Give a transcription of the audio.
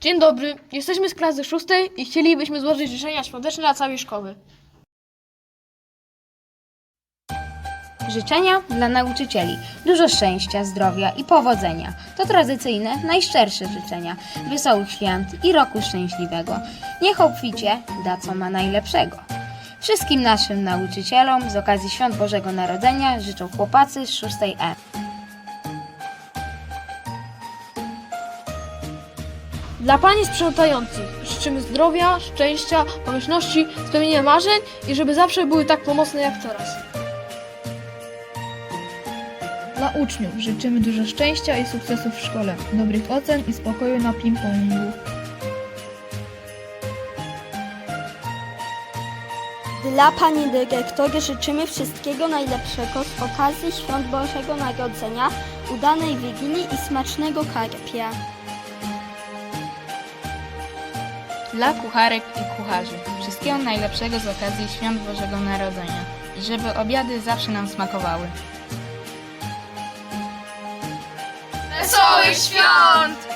Dzień dobry, jesteśmy z klasy szóstej i chcielibyśmy złożyć życzenia świąteczne dla całej szkoły. Życzenia dla nauczycieli. Dużo szczęścia, zdrowia i powodzenia. To tradycyjne, najszczersze życzenia. Wesołych świąt i roku szczęśliwego. Niech obficie da co ma najlepszego. Wszystkim naszym nauczycielom z okazji Świąt Bożego Narodzenia życzą chłopacy z 6 E. Dla pani sprzątających życzymy zdrowia, szczęścia, pomyślności, spełnienia marzeń i żeby zawsze były tak pomocne jak teraz. Dla uczniów życzymy dużo szczęścia i sukcesów w szkole, dobrych ocen i spokoju na ping-pongu. Dla Pani Dyrektor życzymy wszystkiego najlepszego z okazji Świąt Bożego Narodzenia, udanej Wigilii i smacznego karpia. Dla kucharek i kucharzy wszystkiego najlepszego z okazji Świąt Bożego Narodzenia i żeby obiady zawsze nam smakowały. Wesołych świąt!